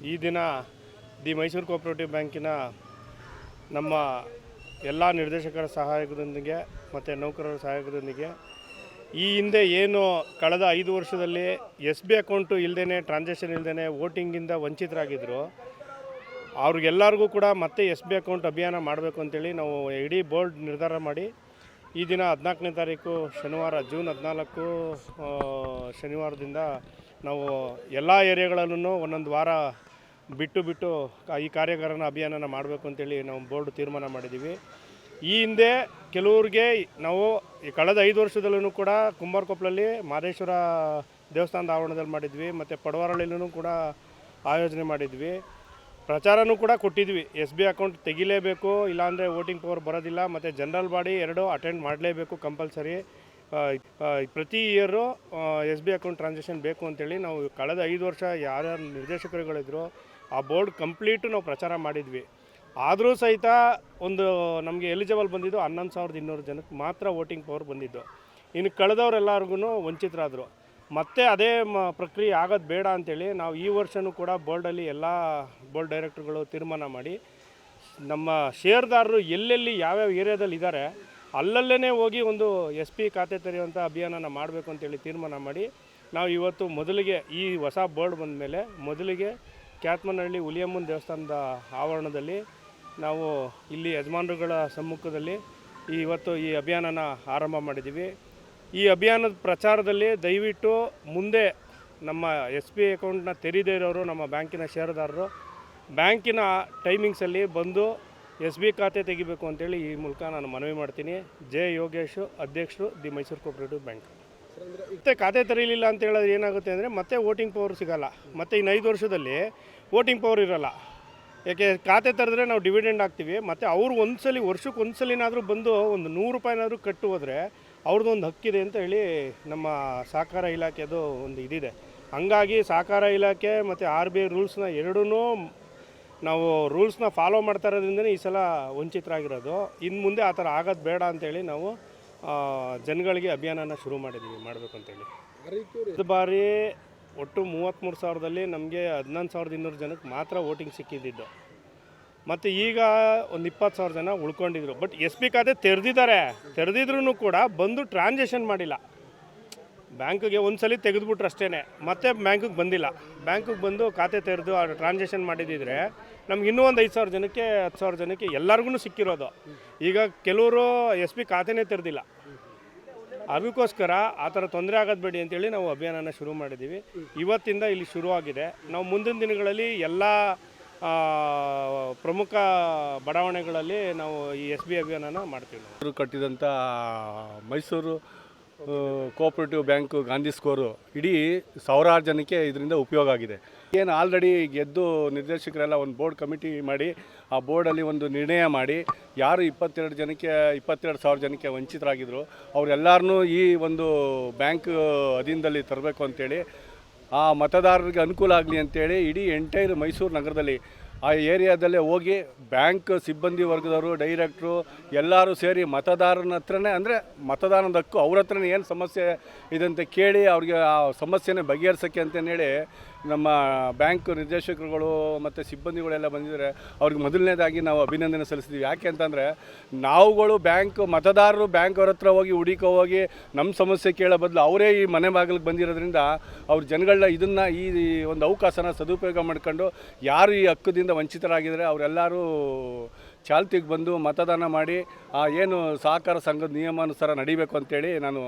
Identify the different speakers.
Speaker 1: ಈ ದಿನ the Mysuru cooperative ಬ್ಯಾಂಕಿನ ನಮ್ಮ ಎಲ್ಲ ನಿರ್ದೇಶಕರ ಸಹಾಯಕದೊಂದಿಗೆ ಮತ್ತು ನೌಕರರ ಸಹಾಯಕದೊಂದಿಗೆ ಈ ಹಿಂದೆ ಏನು ಕಳೆದ ಐದು ವರ್ಷದಲ್ಲಿ ಎಸ್ ಬಿ ಅಕೌಂಟು ಇಲ್ಲದೇ ಟ್ರಾನ್ಸಾಕ್ಷನ್ ಇಲ್ಲದೇ ವೋಟಿಂಗಿಂದ ವಂಚಿತರಾಗಿದ್ದರು ಅವ್ರಿಗೆಲ್ಲರಿಗೂ ಕೂಡ ಮತ್ತೆ ಎಸ್ ಬಿ ಅಕೌಂಟ್ ಅಭಿಯಾನ ಮಾಡಬೇಕು ಅಂತೇಳಿ ನಾವು ಇಡೀ ಬೋರ್ಡ್ ನಿರ್ಧಾರ ಮಾಡಿ ಈ ದಿನ ಹದಿನಾಲ್ಕನೇ ತಾರೀಕು, ಶನಿವಾರ, ಜೂನ್ ಹದಿನಾಲ್ಕು ಶನಿವಾರದಿಂದ ನಾವು ಎಲ್ಲ ಏರಿಯಾಗಳಲ್ಲೂ ಒಂದೊಂದು ವಾರ ಬಿಟ್ಟು ಬಿಟ್ಟು ಈ ಕಾರ್ಯಾಗಾರನ ಅಭಿಯಾನನ ಮಾಡಬೇಕು ಅಂತೇಳಿ ನಾವು ಬೋರ್ಡ್ ತೀರ್ಮಾನ ಮಾಡಿದ್ದೀವಿ. ಈ ಹಿಂದೆ ಕೆಲವ್ರಿಗೆ ನಾವು ಕಳೆದ ಐದು ವರ್ಷದಲ್ಲೂ ಕೂಡ ಕುಂಬಾರಕೊಪ್ಪಲಲ್ಲಿ ಮಾದೇಶ್ವರ ದೇವಸ್ಥಾನದ ಆವರಣದಲ್ಲಿ ಮಾಡಿದ್ವಿ, ಮತ್ತು ಪಡವಾರಳ್ಳಿಲೂ ಕೂಡ ಆಯೋಜನೆ ಮಾಡಿದ್ವಿ. ಪ್ರಚಾರನೂ ಕೂಡ ಕೊಟ್ಟಿದ್ವಿ. ಎಸ್ ಬಿ ಅಕೌಂಟ್ ತೆಗಿಲೇಬೇಕು, ಇಲ್ಲಾಂದರೆ ವೋಟಿಂಗ್ ಪವರ್ ಬರೋದಿಲ್ಲ, ಮತ್ತು ಜನರಲ್ ಬಾಡಿ ಎರಡು ಅಟೆಂಡ್ ಮಾಡಲೇಬೇಕು ಕಂಪಲ್ಸರಿ. ಪ್ರತಿ year S B account transaction ಬೇಕು ಅಂತೇಳಿ ನಾವು ಕಳೆದ ಐದು ವರ್ಷ ಯಾರ್ಯಾರು ನಿರ್ದೇಶಕರುಗಳಿದ್ರು ಆ ಬೋರ್ಡ್ ಕಂಪ್ಲೀಟು ನಾವು ಪ್ರಚಾರ ಮಾಡಿದ್ವಿ. ಆದರೂ ಸಹಿತ ಒಂದು ನಮಗೆ ಎಲಿಜಿಬಲ್ ಬಂದಿದ್ದು ಹನ್ನೊಂದು ಸಾವಿರದ ಇನ್ನೂರು ಜನಕ್ಕೆ ಮಾತ್ರ ವೋಟಿಂಗ್ ಪವರ್ ಬಂದಿದ್ದು. ಇನ್ನು ಕಳೆದವರೆಲ್ಲರಿಗೂ ವಂಚಿತರಾದರು. ಮತ್ತೆ ಅದೇ ಮ ಪ್ರಕ್ರಿಯೆ ಆಗೋದು ಬೇಡ ಅಂತೇಳಿ ನಾವು ಈ ವರ್ಷವೂ ಕೂಡ ಬೋರ್ಡಲ್ಲಿ ಎಲ್ಲ ಬೋರ್ಡ್ ಡೈರೆಕ್ಟ್ರುಗಳು ತೀರ್ಮಾನ ಮಾಡಿ, ನಮ್ಮ ಷೇರ್ದಾರರು ಎಲ್ಲೆಲ್ಲಿ ಯಾವ್ಯಾವ ಏರಿಯಾದಲ್ಲಿ ಇದ್ದಾರೆ ಅಲ್ಲಲ್ಲೇ ಹೋಗಿ ಒಂದು ಎಸ್ ಪಿ ಖಾತೆ ತೆರೆಯುವಂಥ ಅಭಿಯಾನನ ಮಾಡಬೇಕು ಅಂತೇಳಿ ತೀರ್ಮಾನ ಮಾಡಿ, ನಾವು ಇವತ್ತು ಮೊದಲಿಗೆ ಈ ಹೊಸ ಬೋರ್ಡ್ ಬಂದ ಮೇಲೆ ಮೊದಲಿಗೆ ಕ್ಯಾತ್ಮನಹಳ್ಳಿ ಹುಲಿಯಮ್ಮನ ದೇವಸ್ಥಾನದ ಆವರಣದಲ್ಲಿ ನಾವು ಇಲ್ಲಿ ಯಜಮಾನರುಗಳ ಸಮ್ಮುಖದಲ್ಲಿ ಇವತ್ತು ಈ ಅಭಿಯಾನನ ಆರಂಭ ಮಾಡಿದ್ದೀವಿ. ಈ ಅಭಿಯಾನದ ಪ್ರಚಾರದಲ್ಲಿ ದಯವಿಟ್ಟು ಮುಂದೆ ನಮ್ಮ ಎಸ್ ಬಿ ಅಕೌಂಟ್ನ ತೆರೆದೇ ಇರೋರು, ನಮ್ಮ ಬ್ಯಾಂಕಿನ ಷೇರುದಾರರು, ಬ್ಯಾಂಕಿನ ಟೈಮಿಂಗ್ಸಲ್ಲಿ ಬಂದು ಎಸ್ ಬಿ ಖಾತೆ ತೆಗಿಬೇಕು ಅಂತೇಳಿ ಈ ಮೂಲಕ ನಾನು ಮನವಿ ಮಾಡ್ತೀನಿ. ಜೆ ಯೋಗೇಶು, ಅಧ್ಯಕ್ಷರು ದಿ ಮೈಸೂರು ಕೋಪರೇಟಿವ್ ಬ್ಯಾಂಕ್. ಮತ್ತೆ ಖಾತೆ ತೆರೀಲಿಲ್ಲ ಅಂತ ಹೇಳಿದ್ರೆ ಏನಾಗುತ್ತೆ ಅಂದರೆ ಮತ್ತೆ ವೋಟಿಂಗ್ ಪವರ್ ಸಿಗಲ್ಲ. ಮತ್ತೆ ಇನ್ನು ಐದು ವರ್ಷದಲ್ಲಿ ವೋಟಿಂಗ್ ಪವರ್ ಇರಲ್ಲ. ಯಾಕೆ ಖಾತೆ ತೆರೆದ್ರೆ ನಾವು ಡಿವಿಡೆಂಡ್ ಹಾಕ್ತೀವಿ, ಮತ್ತು ಅವ್ರು ಒಂದ್ಸಲಿ ವರ್ಷಕ್ಕೆ ಒಂದ್ಸಲಿನಾದರೂ ಬಂದು ಒಂದು ನೂರು ರೂಪಾಯಿನಾದರೂ ಕಟ್ಟು ಹೋದರೆ ಅವ್ರದ್ದು ಒಂದು ಹಕ್ಕಿದೆ ಅಂತ ಹೇಳಿ ನಮ್ಮ ಸಹಕಾರ ಇಲಾಖೆದು ಒಂದು ಇದಿದೆ. ಹಂಗಾಗಿ ಸಹಕಾರ ಇಲಾಖೆ ಮತ್ತು ಆರ್ ಬಿ ಐ ರೂಲ್ಸ್ನ ಎರಡೂ ನಾವು ರೂಲ್ಸ್ನ ಫಾಲೋ ಮಾಡ್ತಾ ಇರೋದ್ರಿಂದನೇ ಈ ಸಲ ವಂಚಿತರಾಗಿರೋದು. ಇನ್ನು ಮುಂದೆ ಆ ಥರ ಆಗೋದು ಬೇಡ ಅಂತೇಳಿ ನಾವು ಜನಗಳಿಗೆ ಅಭಿಯಾನನ ಶುರು ಮಾಡಿದ್ದೀವಿ, ಮಾಡಬೇಕು ಅಂತೇಳಿ. ಇದು ಬಾರಿ ಒಟ್ಟು ಮೂವತ್ತ್ಮೂರು ಸಾವಿರದಲ್ಲಿ ನಮಗೆ ಹದಿನೊಂದು ಸಾವಿರದ ಇನ್ನೂರು ಜನಕ್ಕೆ ಮಾತ್ರ ವೋಟಿಂಗ್ ಸಿಕ್ಕಿದ್ದಿದ್ದು. ಮತ್ತು ಈಗ ಒಂದು ಇಪ್ಪತ್ತು ಸಾವಿರ ಜನ ಉಳ್ಕೊಂಡಿದ್ರು. ಬಟ್ ಎಸ್ ಪಿ ಖಾತೆ ತೆರೆದಿದ್ದಾರೆ. ತೆರೆದಿದ್ರೂ ಕೂಡ ಬಂದು ಟ್ರಾನ್ಸಾಕ್ಷನ್ ಮಾಡಿಲ್ಲ. ಬ್ಯಾಂಕಿಗೆ ಸಲ ತೆಗೆದುಬಿಟ್ರೆ ಅಷ್ಟೇ ಮತ್ತೆ ಬ್ಯಾಂಕಿಗೆ ಬಂದಿಲ್ಲ. ಬ್ಯಾಂಕಿಗೆ ಬಂದು ಖಾತೆ ತೆರೆದು ಆ ಟ್ರಾನ್ಸಾಕ್ಷನ್ ಮಾಡಿದಿದ್ರೆ ನಮ್ಗೆ ಇನ್ನೂ ಒಂದು ಐದು ಸಾವಿರ ಜನಕ್ಕೆ, ಹತ್ತು ಸಾವಿರ ಜನಕ್ಕೆ ಎಲ್ಲರಿಗೂ ಸಿಕ್ಕಿರೋದು. ಈಗ ಕೆಲವರು ಎಸ್ ಪಿ ಖಾತೆನೇ ತೆರೆದಿಲ್ಲ. ಅದಕ್ಕೋಸ್ಕರ ಆ ಥರ ತೊಂದರೆ ಆಗೋದು ಬೇಡಿ ಅಂತೇಳಿ ನಾವು ಅಭಿಯಾನನ ಶುರು ಮಾಡಿದ್ದೀವಿ ಇವತ್ತಿಂದ ಇಲ್ಲಿ ಶುರುವಾಗಿದೆ. ನಾವು ಮುಂದಿನ ದಿನಗಳಲ್ಲಿ ಎಲ್ಲ ಪ್ರಮುಖ ಬಡಾವಣೆಗಳಲ್ಲಿ ನಾವು ಈ ಎಸ್ ಬಿ ಅಭಿಯಾನನ ಮಾಡ್ತೀವಿ.
Speaker 2: ಕಟ್ಟಿದಂಥ ಮೈಸೂರು ಕೋಆಪರೇಟಿವ್ ಬ್ಯಾಂಕು ಗಾಂಧಿ ಸ್ಕೋರು ಇಡೀ ಸಾವಿರಾರು ಜನಕ್ಕೆ ಇದರಿಂದ ಉಪಯೋಗ ಆಗಿದೆ. ಏನು ಆಲ್ರೆಡಿ ಗೆದ್ದು ನಿರ್ದೇಶಕರೆಲ್ಲ ಒಂದು ಬೋರ್ಡ್ ಕಮಿಟಿ ಮಾಡಿ, ಆ ಬೋರ್ಡಲ್ಲಿ ಒಂದು ನಿರ್ಣಯ ಮಾಡಿ, ಯಾರು ಇಪ್ಪತ್ತೆರಡು ಜನಕ್ಕೆ, ಇಪ್ಪತ್ತೆರಡು ಸಾವಿರ ಜನಕ್ಕೆ ವಂಚಿತರಾಗಿದ್ದರು ಅವರೆಲ್ಲರನ್ನೂ ಈ ಒಂದು ಬ್ಯಾಂಕ್ ಅಧೀನದಲ್ಲಿ ತರಬೇಕು ಅಂತೇಳಿ, ಆ ಮತದಾರರಿಗೆ ಅನುಕೂಲ ಆಗಲಿ ಅಂತೇಳಿ ಇಡೀ ಎಂಟೈರ್ ಮೈಸೂರು ನಗರದಲ್ಲಿ ಆ ಏರಿಯಾದಲ್ಲೇ ಹೋಗಿ ಬ್ಯಾಂಕ್ ಸಿಬ್ಬಂದಿ ವರ್ಗದವರು, ಡೈರೆಕ್ಟ್ರು ಎಲ್ಲರೂ ಸೇರಿ ಮತದಾರನ ಹತ್ರನೇ ಅಂದರೆ ಮತದಾನದ ಹಕ್ಕು ಅವ್ರ ಹತ್ರನೇ ಏನು ಸಮಸ್ಯೆ ಇದೆ ಅಂತ ಕೇಳಿ ಅವ್ರಿಗೆ ಆ ಸಮಸ್ಯೆನೇ ಬಗೆಹರಿಸೋಕ್ಕೆ ಅಂತೇಳಿ ನಮ್ಮ ಬ್ಯಾಂಕ್ ನಿರ್ದೇಶಕರುಗಳು ಮತ್ತು ಸಿಬ್ಬಂದಿಗಳೆಲ್ಲ ಬಂದಿದ್ದಾರೆ. ಅವ್ರಿಗೆ ಮೊದಲನೇದಾಗಿ ನಾವು ಅಭಿನಂದನೆ ಸಲ್ಲಿಸ್ತೀವಿ ಯಾಕೆ ಅಂತಂದರೆ ನಾವುಗಳು ಬ್ಯಾಂಕ್ ಮತದಾರರು ಬ್ಯಾಂಕ್ ಅವ್ರ ಹತ್ರ ಹೋಗಿ ಹುಡುಕೋ ಹೋಗಿ ನಮ್ಮ ಸಮಸ್ಯೆ ಕೇಳೋ ಬದಲು ಅವರೇ ಈ ಮನೆ ಬಾಗಿಲಿಗೆ ಬಂದಿರೋದ್ರಿಂದ ಅವ್ರ ಜನಗಳನ್ನ ಇದನ್ನು ಈ ಒಂದು ಅವಕಾಶನ ಸದುಪಯೋಗ ಮಾಡ್ಕೊಂಡು ಯಾರು ಈ ಹಕ್ಕದಿಂದ ವಂಚಿತರಾಗಿದ್ದಾರೆ ಅವರೆಲ್ಲರೂ ಚಾಲ್ತಿಗೆ ಬಂದು ಮತದಾನ ಮಾಡಿ ಆ ಏನು ಸಹಕಾರ ಸಂಘದ ನಿಯಮಾನುಸಾರ ನಡಿಬೇಕು ಅಂತೇಳಿ ನಾನು